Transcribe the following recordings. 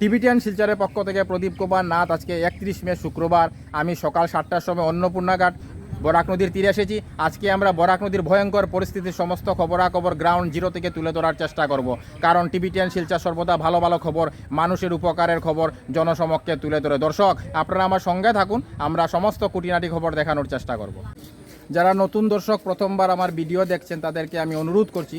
Tibetan শিলচরের পক্ষ থেকে প্রদীপ কুমার নাথ আজকে একত্রিশ মে শুক্রবার। আমি সকাল সাতটার সময় অন্নপূর্ণাঘাট, বরাক নদীর তীরে এসেছি। আজকে আমরা বরাক নদীর ভয়ঙ্কর পরিস্থিতির সমস্ত খবরাখবর গ্রাউন্ড জিরো থেকে তুলে ধরার চেষ্টা করব। কারণ টিভিটিয়ান শিলচর সর্বদা ভালো ভালো খবর, মানুষের উপকারের খবর জনসমক্ষে তুলে ধরে। দর্শক, আপনারা আমার সঙ্গে থাকুন, আমরা সমস্ত কুটিনাটি খবর দেখানোর চেষ্টা করব। যারা নতুন দর্শক, প্রথমবার আমার ভিডিও দেখছেন, তাদেরকে আমি অনুরোধ করছি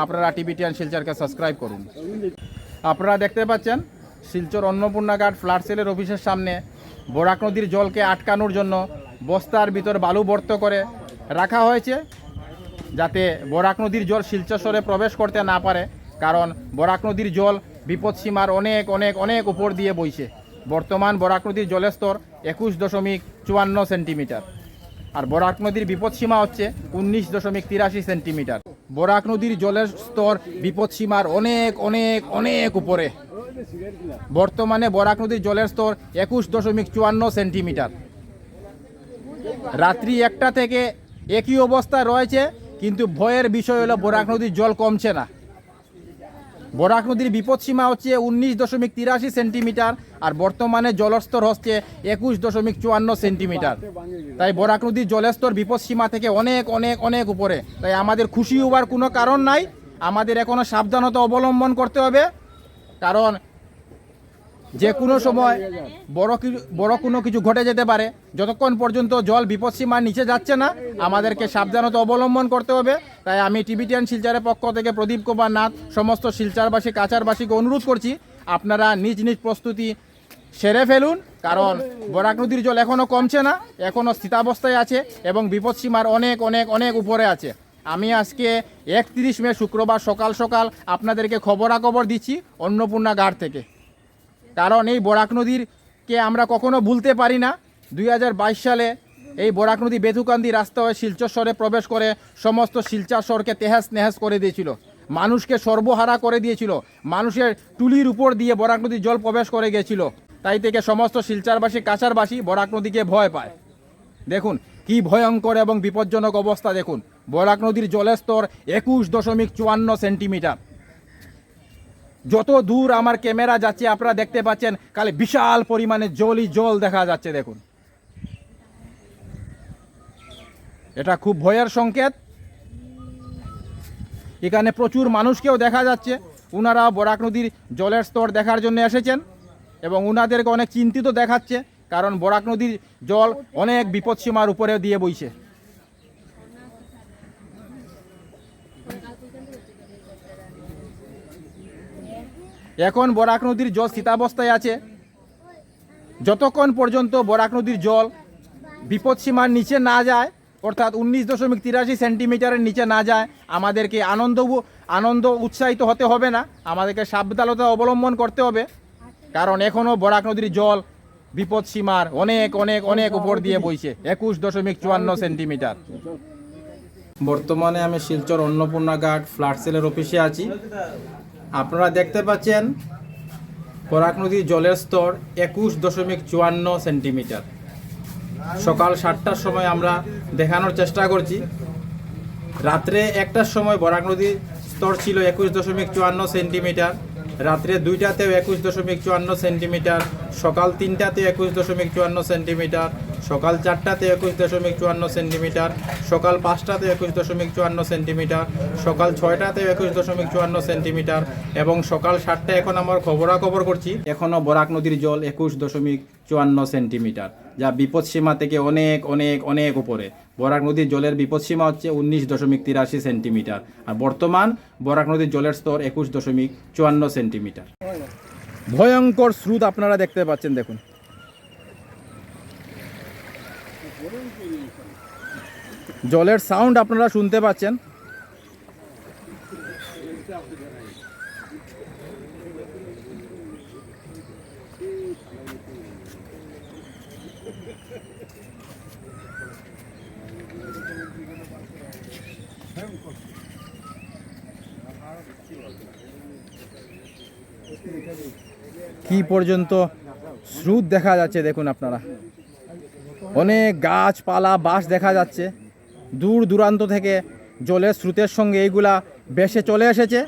আপনারা টিবিটিয়ান শিলচারকে সাবস্ক্রাইব করুন। আপনারা দেখতে পাচ্ছেন, শিলচর অন্নপূর্ণা ঘাট ফ্লাড সেলের অফিসের সামনে বরাক নদীর জলকে আটকানোর জন্য বস্তার ভিতর বালু বর্ত করে রাখা হয়েছে, যাতে বরাক নদীর জল শিলচরে প্রবেশ করতে না পারে, কারণ বরাক নদীর জল বিপদসীমার অনেক অনেক অনেক উপর দিয়ে বইছে। বর্তমান বরাক নদীর জলের স্তর একুশ দশমিক চুয়ান্ন সেন্টিমিটার। আর বরাক নদীর বিপদসীমা হচ্ছে উনিশ দশমিক তিরাশি সেন্টিমিটার। বরাক নদীর জলের স্তর বিপদসীমার অনেক অনেক অনেক উপরে। বর্তমানে বরাক নদীর জলের স্তর একুশ দশমিক চুয়ান্ন সেন্টিমিটার। রাত্রি একটা থেকে একই অবস্থা রয়েছে, কিন্তু ভয়ের বিষয় হলো বরাক নদীর জল কমছে না। বরাক নদীর বিপদসীমা হচ্ছে উনিশ দশমিক তিরাশি সেন্টিমিটার আর বর্তমানে জলস্তর হচ্ছে একুশ দশমিক চুয়ান্ন সেন্টিমিটার। তাই বরাক নদীর জলস্তর বিপদসীমা থেকে অনেক অনেক অনেক উপরে। তাই আমাদের খুশি হওয়ার কোনো কারণ নাই। আমাদের এখনও সাবধানতা অবলম্বন করতে হবে। কারণ যে কোনো সময় বড় বড় কোনো কিছু ঘটে যেতে পারে, যতক্ষণ পর্যন্ত জল বিপদসীমার নিচে যাচ্ছে না, আমাদেরকে সাবধানতা অবলম্বন করতে হবে। তাই আমি টিবিটিয়ান শিলচারের পক্ষ থেকে প্রদীপ কুমার নাথ, সমস্ত শিলচারবাসী কাচারবাসীকে অনুরোধ করছি, আপনারা নিজ নিজ প্রস্তুতি সেরে ফেলুন, কারণ বরাক নদীর জল এখনও কমছে না এখনও স্থিতাবস্থায় আছে এবং বিপদসীমার অনেক অনেক অনেক উপরে আছে। আমি আজকে একত্রিশ মে শুক্রবার সকাল সকাল আপনাদেরকে খবরাখবর দিচ্ছি অন্নপূর্ণা ঘাট থেকে। কারণ এই বরাক নদীরকে আমরা কখনো ভুলতে পারি না। দুই হাজার বাইশ সালে এই বরাক নদী বেথুকান্দি রাস্তা হয়ে শিলচর প্রবেশ করে সমস্ত শিলচর তেহাস নেহাস করে দিয়েছিল। মানুষকে সর্বহারা করে দিয়েছিল। মানুষের টুলির উপর দিয়ে বরাক নদীর জল প্রবেশ করে গেছিল। তাই থেকে সমস্ত শিলচারবাসী, কাছারবাসী বরাক নদীকে ভয় পায়। দেখুন, কি ভয়ঙ্কর এবং বিপজ্জনক অবস্থা দেখুন। বরাক নদীর জলের স্তর একুশ দশমিক চুয়ান্ন সেন্টিমিটার। যত দূর আমার ক্যামেরা যাচ্ছে, আপনারা দেখতে পাচ্ছেন কালে বিশাল পরিমাণে জলই জল দেখা যাচ্ছে, দেখুন। এটা খুব ভয়ের সংকেত। এখানে প্রচুর মানুষকেও দেখা যাচ্ছে। উনারা বরাক নদীর জলের স্তর দেখার জন্য এসেছেন এবং ওনাদেরকে অনেক চিন্তিত দেখাচ্ছে, কারণ বরাক নদীর জল অনেক বিপদসীমার উপরে দিয়ে বইছে। এখন বরাক নদীর জল স্থিতাবস্থায় আছে। যতক্ষণ পর্যন্ত বরাক নদীর জল বিপদসীমার নিচে না যায়, অর্থাৎ উনিশ দশমিক তিরাশি সেন্টিমিটারের নিচে না যায়, আমাদেরকে আনন্দ আনন্দ উৎসাহিত হতে হবে না। আমাদেরকে সাবধানতা অবলম্বন করতে হবে। কারণ এখনও বরাক নদীর জল বিপদসীমার অনেক অনেক অনেক উপর দিয়ে বইছে। একুশ দশমিক চুয়ান্ন সেন্টিমিটার। বর্তমানে আমি শিলচর অন্নপূর্ণা ঘাট ফ্লাড সেলের অফিসে আছি। আপনারা দেখতে পাচ্ছেন বরাক নদীর জলের স্তর একুশ দশমিক চুয়ান্ন সেন্টিমিটার। সকাল সাতটার সময় আমরা দেখানোর চেষ্টা করছি। রাত্রে একটার সময় বরাক নদীর স্তর ছিল একুশ দশমিক চুয়ান্ন সেন্টিমিটার। রাত্রে দুইটাতেও একুশ দশমিক চুয়ান্ন সেন্টিমিটার, সকাল তিনটাতে একুশ দশমিক চুয়ান্ন সেন্টিমিটার সকাল চারটাতে একুশ দশমিক চুয়ান্ন সেন্টিমিটার, সকাল পাঁচটাতে একুশ দশমিক চুয়ান্ন সেন্টিমিটার, সকাল ছয়টাতে একুশ দশমিক চুয়ান্ন সেন্টিমিটার এবং সকাল সাতটা এখন আমার খবরাখবর করছি। এখনও বরাক নদীর জল একুশ দশমিক চুয়ান্ন সেন্টিমিটার, যা বিপদসীমা থেকে অনেক অনেক অনেক উপরে। বরাক নদীর জলের বিপদসীমা হচ্ছে উনিশ দশমিক তিরাশি সেন্টিমিটার আর বর্তমান বরাক নদীর জলের স্তর একুশ দশমিক চুয়ান্ন সেন্টিমিটার। ভয়ঙ্কর স্রোত আপনারা দেখতে পাচ্ছেন, দেখুন। জলের সাউন্ড আপনারা শুনতে পাচ্ছেন। কি পর্যন্ত স্রোত দেখা যাচ্ছে দেখুন আপনারা। অনেক গাছপালা বাস দেখা যাচ্ছে। দূর দূরান্ত থেকে জলের স্রোতের সঙ্গে এইগুলা বেশে চলে এসেছে।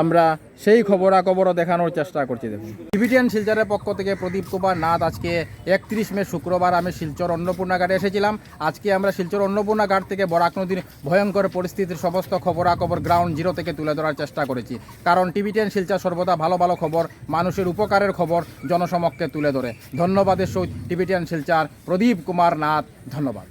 আমরা সেই খবরাখবরও দেখানোর চেষ্টা করছি, দেখুন। টিভিটিয়ান শিলচরের পক্ষ থেকে প্রদীপ কুমার নাথ আজকে একত্রিশ মে শুক্রবার আমি শিলচর অন্নপূর্ণা ঘাটে এসেছিলাম। আজকে আমরা শিলচর অন্নপূর্ণা ঘাট থেকে বরাক নদীর ভয়ঙ্কর পরিস্থিতির সমস্ত খবরাখবর গ্রাউন্ড জিরো থেকে তুলে ধরার চেষ্টা করেছি। কারণ টিভিটিয়ান শিলচর সর্বদা ভালো ভালো খবর, মানুষের উপকারের খবর জনসমক্ষে তুলে ধরে। ধন্যবাদের সহিত টিভিটিয়ান শিলচর প্রদীপ কুমার নাথ, ধন্যবাদ।